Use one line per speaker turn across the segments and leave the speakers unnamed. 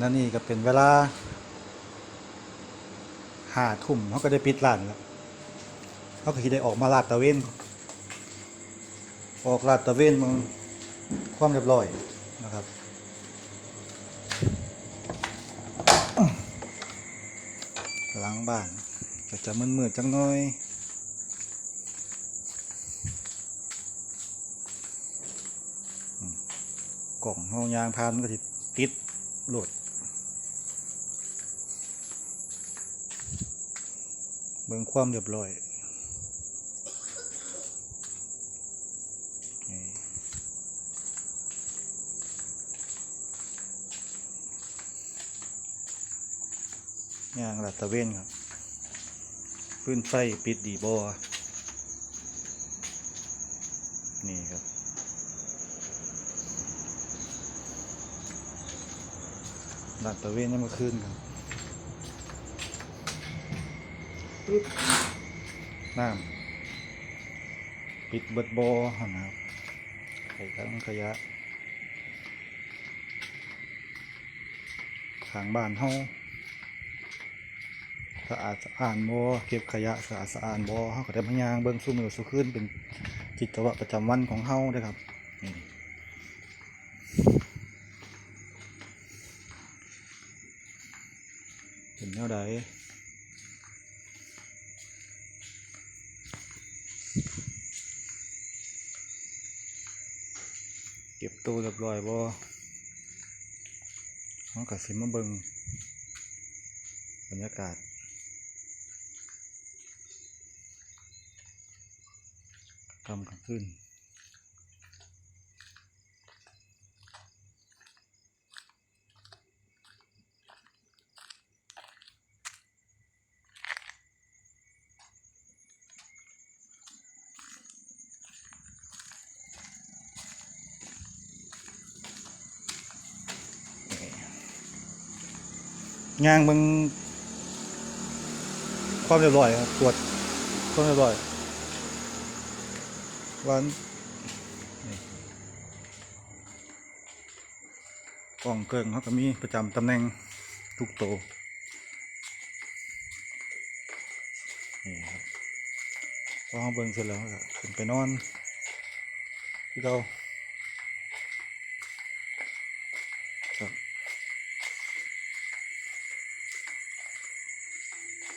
ณะนี้ก็เป็นเวลาหาทุ่มเขาก็ได้ปิดร้านแล้วเขาก็คิดได้ออกมาลาดตะเวนออกลาดตะเวนมึงความเรียบร้อยนะครับหลังบ้านก็จะมืดๆจังหน่อยกล่องห้องยางพานก็ติดติดโหลด เบิ่งความเรียบร้อยนี่ยางลัดตะเวนครับพื้นไฟปิดดีบอนี่ครับลาดตะเวนยังมาคืนครับ ปึ๊บน้ำปิดเบิดบอนนะครับใส่ทั้งขยะทางบ้านเฮาสะอาดสะอาดบ่เก็บขยะสะอาดสะอาดบ่เฮาก็ได้พยายามเบิ่งสู้มือสู้คืนเป็นกิจวัตรประจำวันของเฮาเด้ครับนี่เป็นแนวใด เก็บตู้เรียบร้อยบ่เขากับสิมาเบิงบรรยากาศ กำกับขึ้น ย่างเบิ่งความเรียบร้อยครับตรวจความเรียบร้อยวันกล่องเกิงเขาก็มีประจำตำแหน่งทุกโตนี่ครับพอเขาเบิ่งเสร็จแล้วก็ขึ้นไปนอนที่เราครับ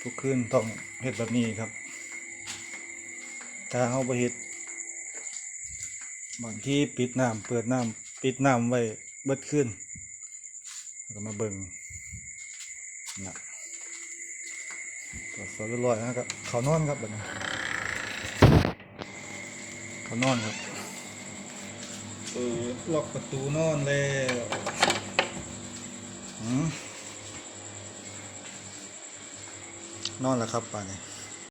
ทุกคืนต้องเฮ็ดแบบนี้ครับ ถ้าเขาไปเฮ็ดบางที่ปิดน้ำเปิดน้ำปิดน้ำไว้เบิดขึ้นก็มาเบิ่งนะตรวจสอบเรียบร้อยแล้วก็เขานอนครับบัดนี้เขานอนครับเปิดล็อกประตูนอนแล้ว นอนแล้วครับป่านนี้